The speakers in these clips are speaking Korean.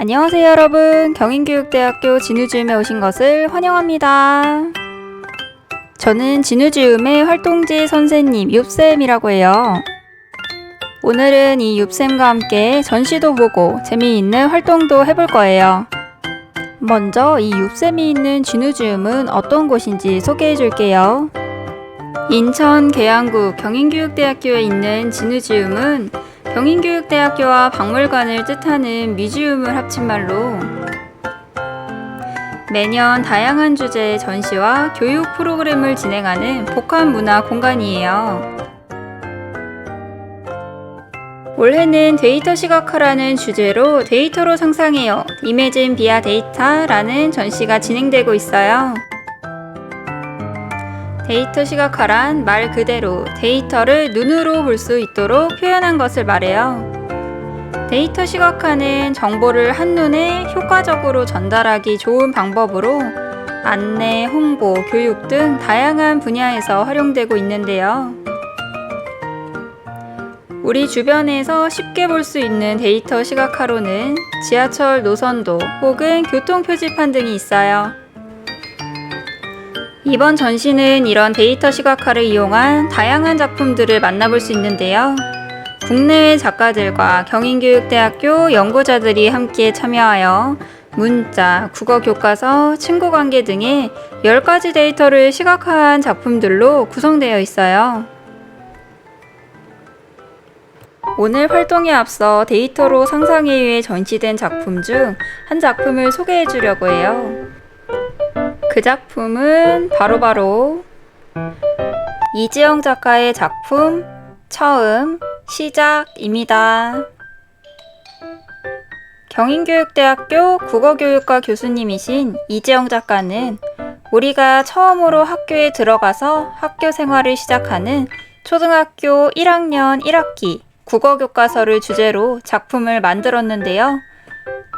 안녕하세요 여러분. 경인교육대학교 진우지음에 오신 것을 환영합니다. 저는 진우지음의 활동지 선생님 윕쌤이라고 해요. 오늘은 이 윕쌤과 함께 전시도 보고 재미있는 활동도 해볼 거예요. 먼저 이 윕쌤이 있는 진우지음은 어떤 곳인지 소개해 줄게요. 인천 계양구 경인교육대학교에 있는 진우지음은 경인교육대학교와 박물관을 뜻하는 뮤지움을 합친 말로 매년 다양한 주제의 전시와 교육 프로그램을 진행하는 복합 문화 공간이에요. 올해는 데이터 시각화라는 주제로 데이터로 상상해요. 이매진 비아 데이터라는 전시가 진행되고 있어요. 데이터 시각화란 말 그대로 데이터를 눈으로 볼 수 있도록 표현한 것을 말해요. 데이터 시각화는 정보를 한눈에 효과적으로 전달하기 좋은 방법으로 안내, 홍보, 교육 등 다양한 분야에서 활용되고 있는데요. 우리 주변에서 쉽게 볼 수 있는 데이터 시각화로는 지하철 노선도 혹은 교통 표지판 등이 있어요. 이번 전시는 이런 데이터 시각화를 이용한 다양한 작품들을 만나볼 수 있는데요. 국내외 작가들과 경인교육대학교 연구자들이 함께 참여하여 문자, 국어 교과서, 친구 관계 등의 10가지 데이터를 시각화한 작품들로 구성되어 있어요. 오늘 활동에 앞서 데이터로 상상에 의해 전시된 작품 중 한 작품을 소개해 주려고 해요. 그 작품은 바로 바로 이지영 작가의 작품 처음 시작입니다. 경인교육대학교 국어교육과 교수님이신 이지영 작가는 우리가 처음으로 학교에 들어가서 학교 생활을 시작하는 초등학교 1학년 1학기 국어교과서를 주제로 작품을 만들었는데요.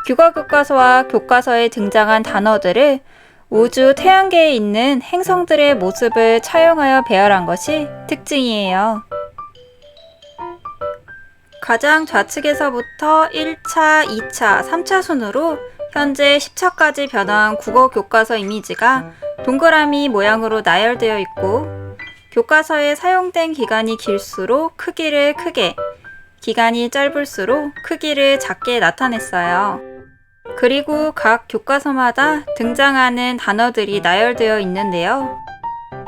국어교과서와 교과서에 등장한 단어들을 우주 태양계에 있는 행성들의 모습을 차용하여 배열한 것이 특징이에요. 가장 좌측에서부터 1차, 2차, 3차 순으로 현재 10차까지 변화한 국어 교과서 이미지가 동그라미 모양으로 나열되어 있고 교과서에 사용된 기간이 길수록 크기를 크게, 기간이 짧을수록 크기를 작게 나타냈어요. 그리고 각 교과서마다 등장하는 단어들이 나열되어 있는데요.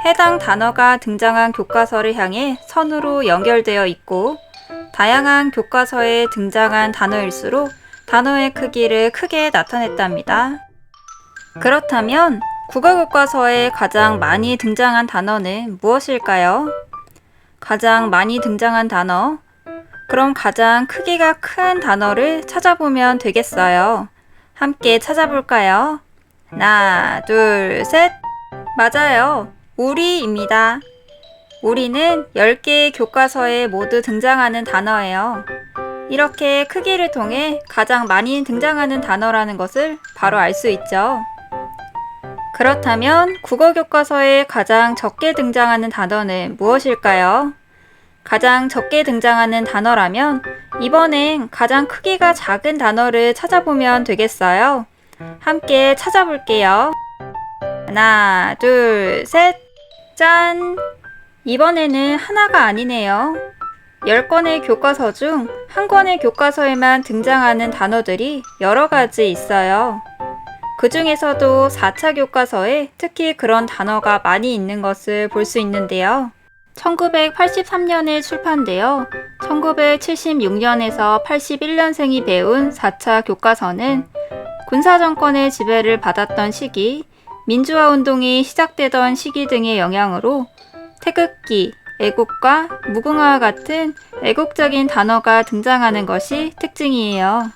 해당 단어가 등장한 교과서를 향해 선으로 연결되어 있고, 다양한 교과서에 등장한 단어일수록 단어의 크기를 크게 나타냈답니다. 그렇다면 국어 교과서에 가장 많이 등장한 단어는 무엇일까요? 가장 많이 등장한 단어? 그럼 가장 크기가 큰 단어를 찾아보면 되겠어요. 함께 찾아볼까요? 하나, 둘, 셋. 맞아요. 우리입니다. 우리는 10개의 교과서에 모두 등장하는 단어예요. 이렇게 크기를 통해 가장 많이 등장하는 단어라는 것을 바로 알 수 있죠. 그렇다면 국어 교과서에 가장 적게 등장하는 단어는 무엇일까요? 가장 적게 등장하는 단어라면 이번엔 가장 크기가 작은 단어를 찾아보면 되겠어요. 함께 찾아볼게요. 하나, 둘, 셋, 짠! 이번에는 하나가 아니네요. 10권의 교과서 중 한 권의 교과서에만 등장하는 단어들이 여러 가지 있어요. 그 중에서도 4차 교과서에 특히 그런 단어가 많이 있는 것을 볼 수 있는데요. 1983년에 출판되어 1976년에서 81년생이 배운 4차 교과서는 군사정권의 지배를 받았던 시기, 민주화 운동이 시작되던 시기 등의 영향으로 태극기, 애국과 무궁화와 같은 애국적인 단어가 등장하는 것이 특징이에요.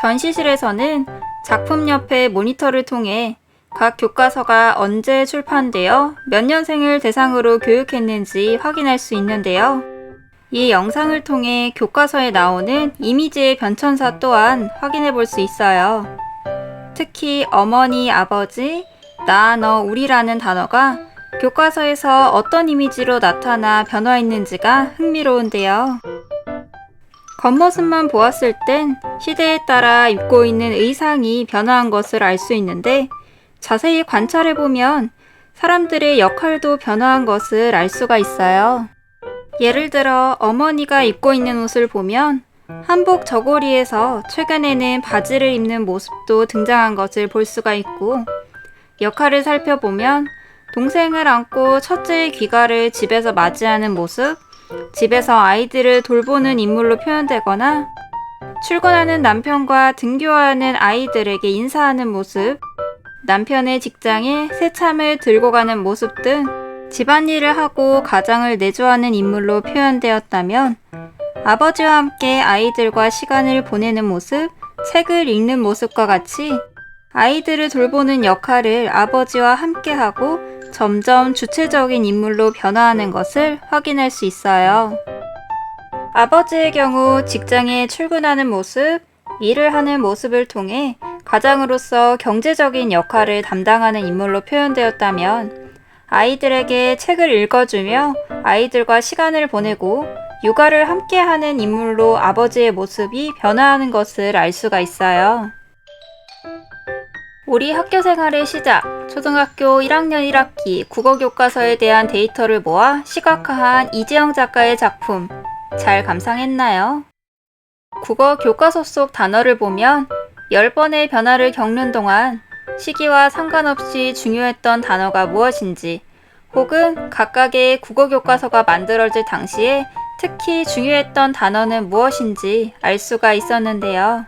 전시실에서는 작품 옆에 모니터를 통해 각 교과서가 언제 출판되어 몇 년생을 대상으로 교육했는지 확인할 수 있는데요. 이 영상을 통해 교과서에 나오는 이미지의 변천사 또한 확인해 볼 수 있어요. 특히 어머니, 아버지, 나, 너, 우리라는 단어가 교과서에서 어떤 이미지로 나타나 변화했는지가 흥미로운데요. 겉모습만 보았을 땐 시대에 따라 입고 있는 의상이 변화한 것을 알 수 있는데 자세히 관찰해 보면 사람들의 역할도 변화한 것을 알 수가 있어요. 예를 들어 어머니가 입고 있는 옷을 보면 한복 저고리에서 최근에는 바지를 입는 모습도 등장한 것을 볼 수가 있고 역할을 살펴보면 동생을 안고 첫째의 귀가를 집에서 맞이하는 모습, 집에서 아이들을 돌보는 인물로 표현되거나 출근하는 남편과 등교하는 아이들에게 인사하는 모습, 남편의 직장에 새참을 들고 가는 모습 등 집안일을 하고 가장을 내조하는 인물로 표현되었다면 아버지와 함께 아이들과 시간을 보내는 모습, 책을 읽는 모습과 같이 아이들을 돌보는 역할을 아버지와 함께 하고 점점 주체적인 인물로 변화하는 것을 확인할 수 있어요. 아버지의 경우 직장에 출근하는 모습, 일을 하는 모습을 통해 가장으로서 경제적인 역할을 담당하는 인물로 표현되었다면 아이들에게 책을 읽어주며 아이들과 시간을 보내고 육아를 함께하는 인물로 아버지의 모습이 변화하는 것을 알 수가 있어요. 우리 학교 생활의 시작, 초등학교 1학년 1학기 국어 교과서에 대한 데이터를 모아 시각화한 이재영 작가의 작품, 잘 감상했나요? 국어 교과서 속 단어를 보면 10번의 변화를 겪는 동안 시기와 상관없이 중요했던 단어가 무엇인지 혹은 각각의 국어 교과서가 만들어질 당시에 특히 중요했던 단어는 무엇인지 알 수가 있었는데요.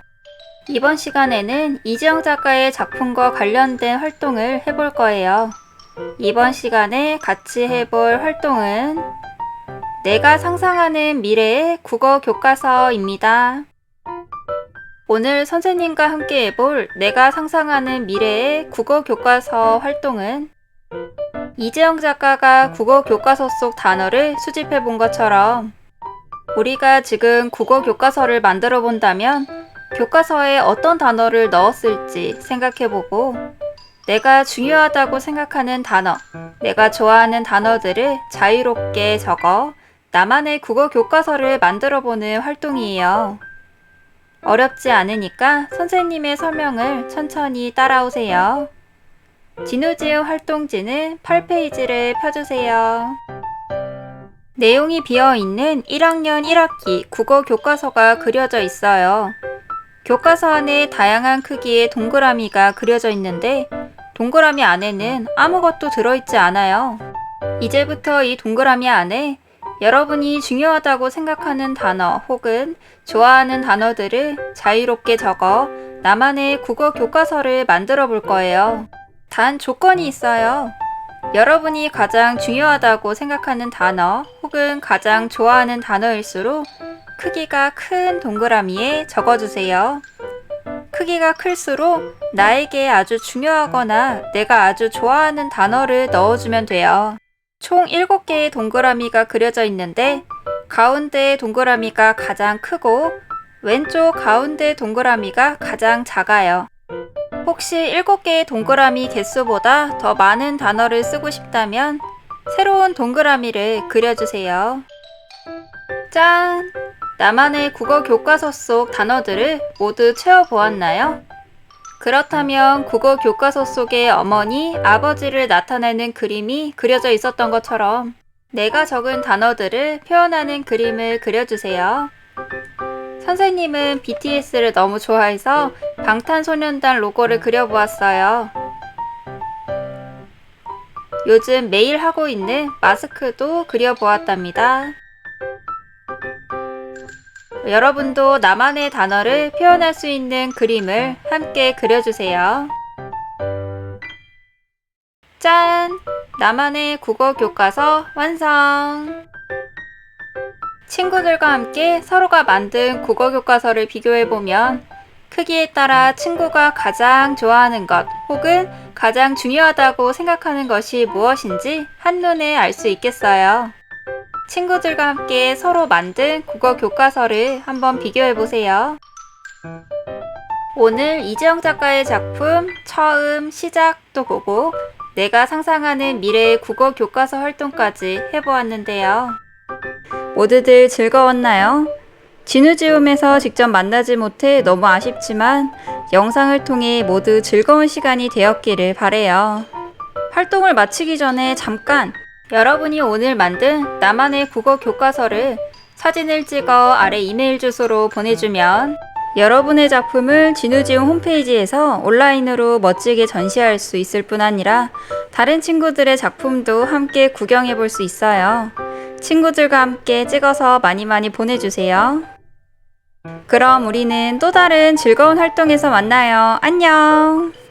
이번 시간에는 이지영 작가의 작품과 관련된 활동을 해볼 거예요. 이번 시간에 같이 해볼 활동은 내가 상상하는 미래의 국어 교과서입니다. 오늘 선생님과 함께 해볼 내가 상상하는 미래의 국어 교과서 활동은 이재영 작가가 국어 교과서 속 단어를 수집해 본 것처럼 우리가 지금 국어 교과서를 만들어 본다면 교과서에 어떤 단어를 넣었을지 생각해 보고 내가 중요하다고 생각하는 단어, 내가 좋아하는 단어들을 자유롭게 적어 나만의 국어 교과서를 만들어 보는 활동이에요. 어렵지 않으니까 선생님의 설명을 천천히 따라오세요. 진우지우 활동지는 8페이지를 펴주세요. 내용이 비어 있는 1학년 1학기 국어 교과서가 그려져 있어요. 교과서 안에 다양한 크기의 동그라미가 그려져 있는데 동그라미 안에는 아무것도 들어있지 않아요. 이제부터 이 동그라미 안에 여러분이 중요하다고 생각하는 단어 혹은 좋아하는 단어들을 자유롭게 적어 나만의 국어 교과서를 만들어 볼 거예요. 단 조건이 있어요. 여러분이 가장 중요하다고 생각하는 단어 혹은 가장 좋아하는 단어일수록 크기가 큰 동그라미에 적어주세요. 크기가 클수록 나에게 아주 중요하거나 내가 아주 좋아하는 단어를 넣어주면 돼요. 총 7개의 동그라미가 그려져 있는데 가운데 동그라미가 가장 크고 왼쪽 가운데 동그라미가 가장 작아요. 혹시 7개의 동그라미 개수보다 더 많은 단어를 쓰고 싶다면 새로운 동그라미를 그려주세요. 짠! 나만의 국어 교과서 속 단어들을 모두 채워보았나요? 그렇다면 국어 교과서 속에 어머니, 아버지를 나타내는 그림이 그려져 있었던 것처럼 내가 적은 단어들을 표현하는 그림을 그려주세요. 선생님은 BTS를 너무 좋아해서 방탄소년단 로고를 그려보았어요. 요즘 매일 하고 있는 마스크도 그려보았답니다. 여러분도 나만의 단어를 표현할 수 있는 그림을 함께 그려주세요. 짠! 나만의 국어 교과서 완성! 친구들과 함께 서로가 만든 국어 교과서를 비교해보면 크기에 따라 친구가 가장 좋아하는 것 혹은 가장 중요하다고 생각하는 것이 무엇인지 한눈에 알 수 있겠어요. 친구들과 함께 서로 만든 국어 교과서를 한번 비교해 보세요. 오늘 이재영 작가의 작품 처음 시작도 보고 내가 상상하는 미래의 국어 교과서 활동까지 해보았는데요. 모두들 즐거웠나요? 진우지움에서 직접 만나지 못해 너무 아쉽지만 영상을 통해 모두 즐거운 시간이 되었기를 바래요. 활동을 마치기 전에 잠깐 여러분이 오늘 만든 나만의 국어 교과서를 사진을 찍어 아래 이메일 주소로 보내주면 여러분의 작품을 진우지움 홈페이지에서 온라인으로 멋지게 전시할 수 있을 뿐 아니라 다른 친구들의 작품도 함께 구경해 볼 수 있어요. 친구들과 함께 찍어서 많이 많이 보내주세요. 그럼 우리는 또 다른 즐거운 활동에서 만나요. 안녕!